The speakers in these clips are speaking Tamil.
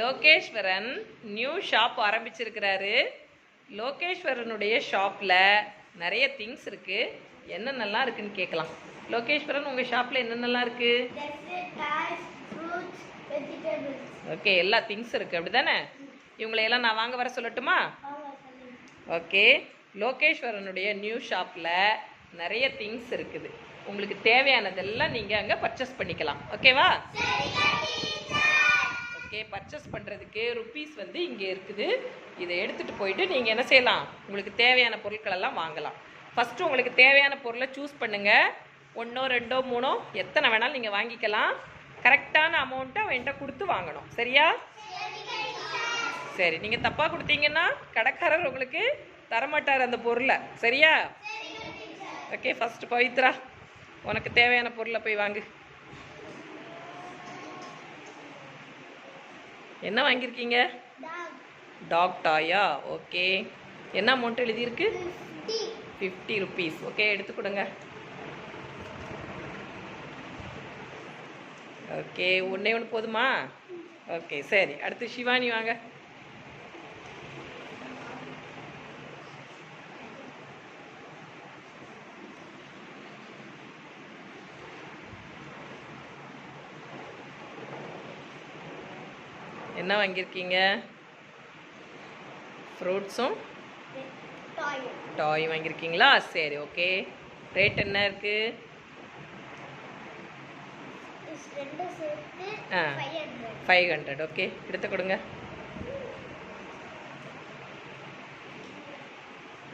லோகேஸ்வரன் நியூ ஷாப் ஆரம்பிச்சிருக்கிறாரு. லோகேஸ்வரனுடைய ஷாப்பில் நிறைய திங்ஸ் இருக்குது என்னென்னலாம் இருக்குன்னு கேட்கலாம். லோகேஸ்வரன் உங்கள் ஷாப்பில் என்னென்னலாம் இருக்குது ஓகே எல்லா திங்ஸ் இருக்குது அப்படி தானே இவங்களையெல்லாம் நான் வாங்க வர சொல்லட்டுமா? ஓகே லோகேஸ்வரனுடைய நியூ ஷாப்பில் நிறைய திங்ஸ் இருக்குது. உங்களுக்கு தேவையானதெல்லாம் நீங்கள் அங்கே பர்ச்சேஸ் பண்ணிக்கலாம். ஓகேவா ஓகே பர்ச்சேஸ் பண்ணுறதுக்கு ருப்பீஸ் வந்து இங்கே இருக்குது. இதை எடுத்துகிட்டு போயிட்டு நீங்கள் என்ன செய்யலாம்? உங்களுக்கு தேவையான பொருட்களெல்லாம் வாங்கலாம். ஃபஸ்ட்டு உங்களுக்கு தேவையான பொருளை சூஸ் பண்ணுங்கள் ஒன்றோ ரெண்டோ மூணோ எத்தனை வேணாலும் நீங்கள் வாங்கிக்கலாம். கரெக்டான அமௌண்ட்டை அவன்கிட்ட கொடுத்து வாங்கணும். சரியா? சரி நீங்கள் தப்பாக கொடுத்தீங்கன்னா கடைக்காரர் உங்களுக்கு தரமாட்டார் அந்த பொருளை. சரியா? ஓகே ஃபஸ்ட்டு பவித்ரா உனக்கு தேவையான பொருளை போய் வாங்கு. என்ன வாங்கியிருக்கீங்க? டாக் டாயா ஓகே என்ன அமௌண்ட் எழுதியிருக்கு? ஃபிஃப்டி ருபீஸ் ஓகே எடுத்து கொடுங்க. ஓகே ஒன்றே ஒன்று போதுமா? ஓகே சரி. அடுத்து சிவானி வாங்க. என்ன வாங்கியிருக்கீங்க? ஃப்ரூட்ஸும் டாய் வாங்கியிருக்கீங்களா? சரி ஓகே ரேட் என்ன இருக்குது ஆ. ஃபைவ் ஹண்ட்ரட் ஓகே எடுத்து கொடுங்க.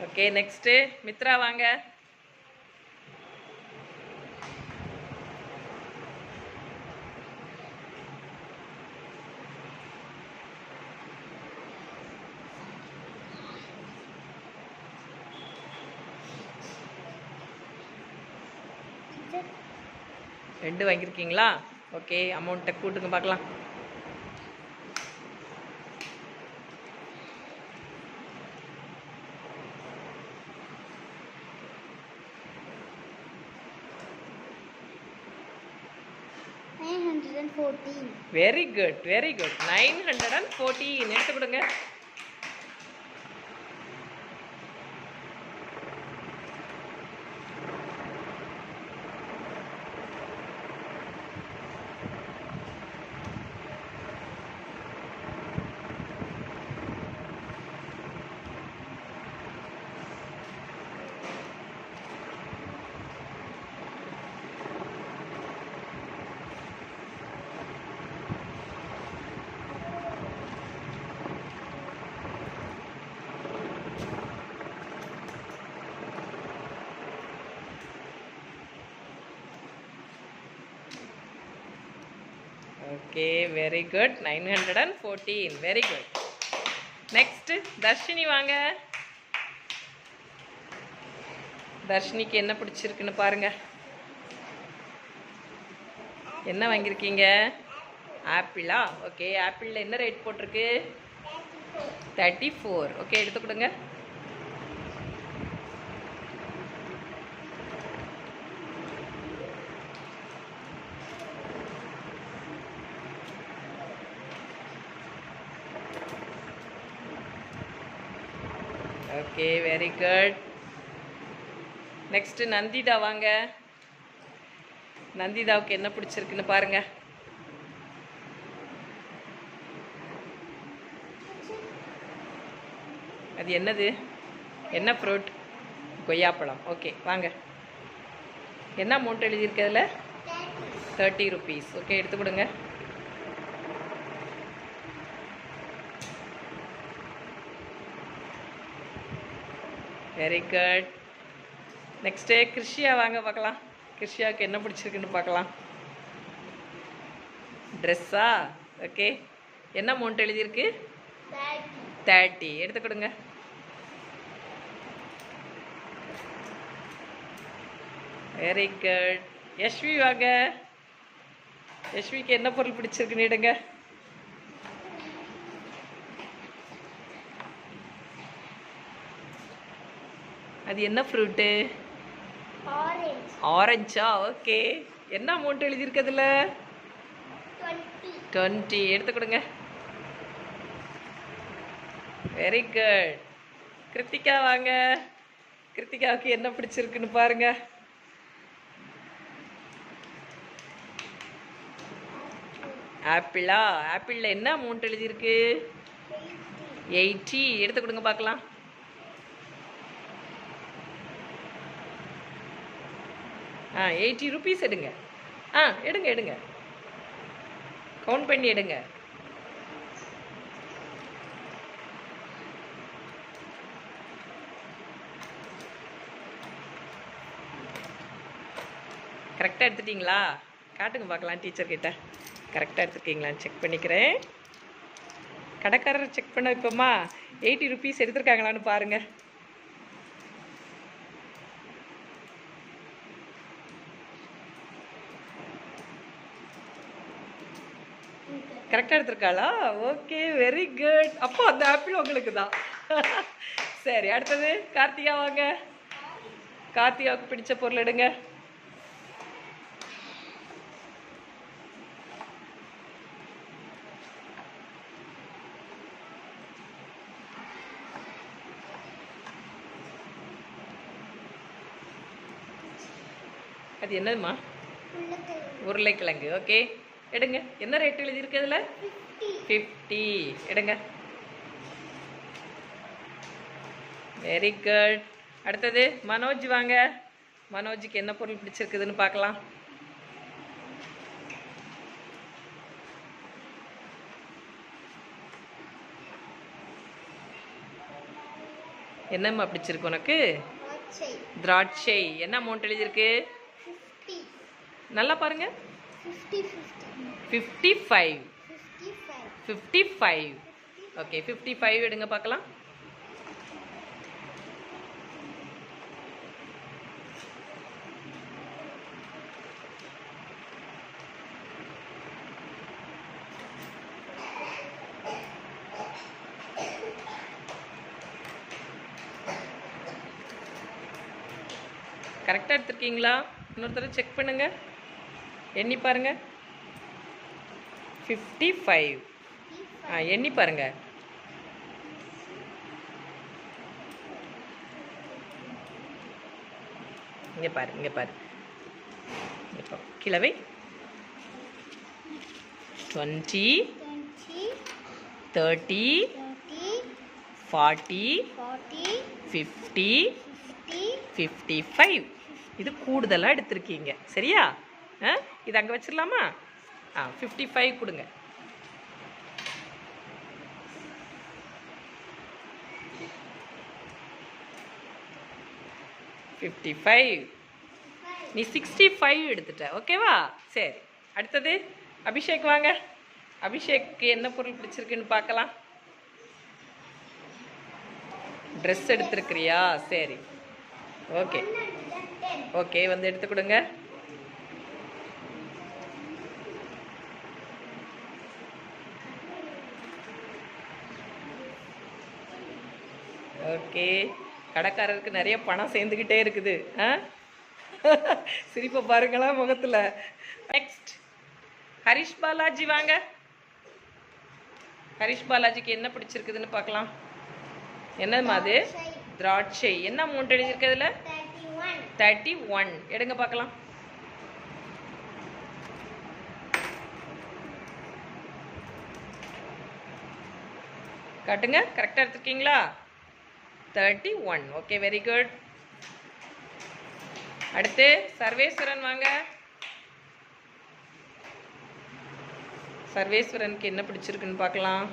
ஓகே நெக்ஸ்ட்டு மித்ரா வாங்க. ரெண்டு வாங்கியிருக்கீங்களா? ஓகே அமௌண்ட்டை கூட்டுங்க பார்க்கலாம். Very good very good nine hundred and fourteen எடுத்து கொடுங்க. Okay very good nine hundred and fourteen very good next Dharshini வாங்க. தர்ஷினிக்கு என்ன பிடிச்சிருக்குன்னு பாருங்க. என்ன வாங்கியிருக்கீங்க? ஆப்பிளா? ஓகே ஆப்பிளில் என்ன ரேட் போட்டிருக்கு? தேர்ட்டி ஃபோர் ஓகே எடுத்து கொடுங்க. Okay very good next Nandita வாங்க. நந்திதாவுக்கு என்ன பிடிச்சிருக்குன்னு பாருங்க. அது என்னது? என்ன ஃப்ரூட் கொய்யாப்பழம். ஓகே வாங்க. என்ன அமௌண்ட் எழுதியிருக்கிறதுல தேர்ட்டி ருபீஸ் ஓகே எடுத்து கொடுங்க. வெரி குட் நெக்ஸ்ட்டு கிருஷியா வாங்க பார்க்கலாம். கிருஷியாவுக்கு என்ன பிடிச்சிருக்குன்னு பார்க்கலாம். ட்ரெஸ்ஸா ஓகே என்ன அமௌண்ட் எழுதியிருக்கு? தேர்ட்டி எடுத்து கொடுங்க. வெரி குட் யஷ்வி வாங்க. யஷ்விக்கு என்ன பொருள் பிடிச்சிருக்குன்னு இடுங்க அது என்ன ஃப்ரூட்டு. ஆரஞ்சா ஓகே என்ன அமௌண்ட் எழுதியிருக்கிறதுல? Twenty. டுவெண்ட்டி எடுத்து கொடுங்க. வெரி குட் கிருத்திகா வாங்க. கிருத்திகாவுக்கு என்ன பிடிச்சிருக்குன்னு பாருங்க. ஆப்பிளா ஆப்பிளில் என்ன அமௌண்ட் எழுதியிருக்கு? எயிட்டி எடுத்து கொடுங்க பார்க்கலாம். ஆ எயிட்டி ருபீஸ் எடுங்க. ஆ எடுங்க எடுங்க. கவுண்ட் பண்ணி எடுங்க. கரெக்டாக எடுத்துட்டீங்களா? காட்டுங்க பார்க்கலாம் டீச்சர் கிட்ட. கரெக்டாக எடுத்துருக்கீங்களான்னு செக் பண்ணிக்கிறேன். கடைக்காரர் செக் பண்ண இப்போம்மா எயிட்டி ருபீஸ் எடுத்திருக்காங்களான்னு பாருங்கள் கரெக்டாக எடுத்திருக்காளா? ஓகே வெரி குட் அப்போ அந்த ஆப்பிள் உங்களுக்கு தான் சரி அடுத்தது கார்த்திகா வாங்க. கார்த்திகாவுக்கு பிடிச்ச பொருள் எடுங்க. அது என்னதுமா உருளைக்கிழங்கு. உருளைக்கிழங்கு ஓகே எடுங்க. என்ன ரேட் எழுதியிருக்கு அதில்? ஃபிஃப்டி எடுங்க. வெரி குட் அடுத்தது மனோஜ் வாங்க. மனோஜுக்கு என்ன பொருள் பிடிச்சிருக்குதுன்னு பார்க்கலாம். என்னம்மா பிடிச்சிருக்கு உனக்கு? திராட்சை. என்ன அமௌண்ட் எழுதியிருக்கு? நல்லா பாருங்க. Fifty five fifty five okay fifty five எடுங்க பார்க்கலாம். கரெக்டாக எடுத்திருக்கீங்களா? இன்னொரு தடவை செக் பண்ணுங்க. எண்ணி பாருங்க. ஃபிஃப்டி ஃபைவ் ஆ எண்ணி பாருங்க. இங்கே பாரு இங்கே பாரு. இப்போ கிழவை twenty thirty forty fifty fifty five இது கூடுதலாக எடுத்திருக்கீங்க. சரியா? ஆ? இது அங்கே வச்சிடலாமா ஆ ஃபிஃப்டி ஃபைவ் கொடுங்க. ஃபிஃப்டி ஃபைவ் நீ சிக்ஸ்டி ஃபைவ் எடுத்துட்ட. ஓகேவா? சரி. அடுத்தது அபிஷேக் வாங்க. அபிஷேக்கு என்ன பொருள் பிடிச்சிருக்குன்னு பார்க்கலாம். ட்ரெஸ் எடுத்திருக்கிறியா? சரி. ஓகே. ஓகே வந்து எடுத்து கொடுங்க. ஓகே கடைக்காரருக்கு நிறைய பணம் சேர்ந்துக்கிட்டே இருக்குது. ஆ? சிரிப்பை பாருங்களா முகத்தில். நெக்ஸ்ட் ஹரிஷ் பாலாஜி வாங்க. ஹரிஷ் பாலாஜிக்கு என்ன பிடிச்சிருக்குதுன்னு பார்க்கலாம். என்னம்மா அது? திராட்சை. என்ன அமௌண்ட் எழுதியிருக்கு அதில்? தேர்ட்டி ஒன் தேர்ட்டி ஒன் எடுங்க பார்க்கலாம். காட்டுங்க. கரெக்டாக எடுத்துருக்கீங்களா? Thirty one okay very good அடுத்து சர்வேஸ்வரன் வாங்க. சர்வேஸ்வரனுக்கு என்ன பிடிச்சிருக்குன்னு பார்க்கலாம்.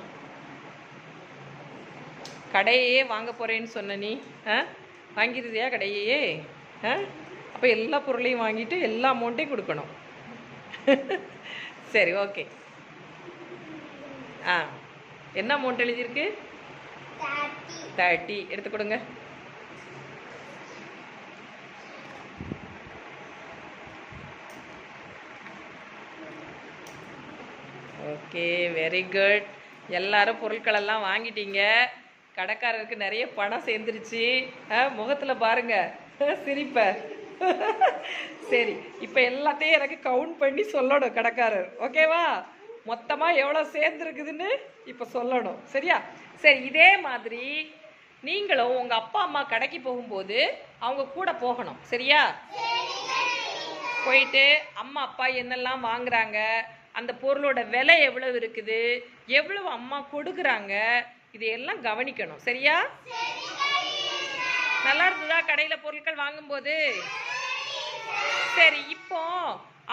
கடையே வாங்க போகிறேன்னு சொன்ன நீ ஆ? வாங்கிருதியா கடையே? ஆ? அப்போ எல்லா பொருளையும் வாங்கிட்டு எல்லா அமௌண்ட்டையும் கொடுக்கணும். சரி ஓகே ஆ. என்ன அமௌண்ட் எழுதியிருக்கு? தேர்ட்டி எடுத்து கொடுங்க. ஓகே வெரி குட் எல்லாரும் பொருட்களெல்லாம் வாங்கிட்டீங்க. கடைக்காரருக்கு நிறைய பணம் சேர்ந்துருச்சு. முகத்தில் முகத்துல பாருங்க. சிரிப்ப. சரி இப்போ எல்லாத்தையும் எனக்கு கவுண்ட் பண்ணி சொல்லணும் கடைக்காரர். ஓகேவா மொத்தமாக எவ்வளோ சேர்ந்துருக்குதுன்னு இப்போ சொல்லணும். சரியா? சரி இதே மாதிரி நீங்களும் உங்கள் அப்பா அம்மா கடைக்கு போகும்போது அவங்க கூட போகணும். சரியா? போயிட்டு அம்மா அப்பா என்னெல்லாம் வாங்குறாங்க அந்த பொருளோட விலை எவ்வளவு இருக்குது எவ்வளவு அம்மா கொடுக்குறாங்க இதையெல்லாம் கவனிக்கணும். சரியா? நல்லா இருந்ததா கடையில் பொருட்கள் வாங்கும்போது? சரி இப்போ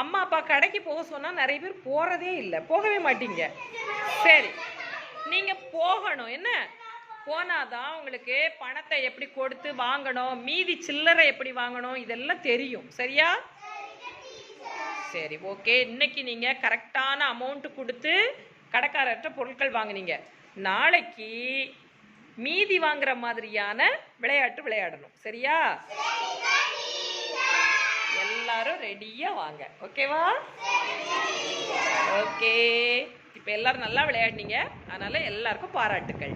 அம்மா அப்பா கடைக்கு போக சொன்னால் நிறைய பேர் போகிறதே இல்லை. போகவே மாட்டீங்க. சரி நீங்கள் போகணும். என்ன? போனாதான் உங்களுக்கு பணத்தை எப்படி கொடுத்து வாங்கணும் மீதி சில்லறை எப்படி வாங்கணும் இதெல்லாம் தெரியும். சரியா? சரி ஓகே இன்னைக்கு நீங்கள் கரெக்டான அமௌண்ட் கொடுத்து கடைக்காரர்கிட்ட பொருட்கள் வாங்குனீங்க. நாளைக்கு மீதி வாங்குற மாதிரியான விளையாட்டு விளையாடணும். சரியா? எல்லாரும் ரெடியா வாங்க. ஓகேவா ஓகே இப்போ எல்லாரும் நல்லா விளையாடினீங்க. அதனால எல்லாருக்கும் பாராட்டுக்கள்.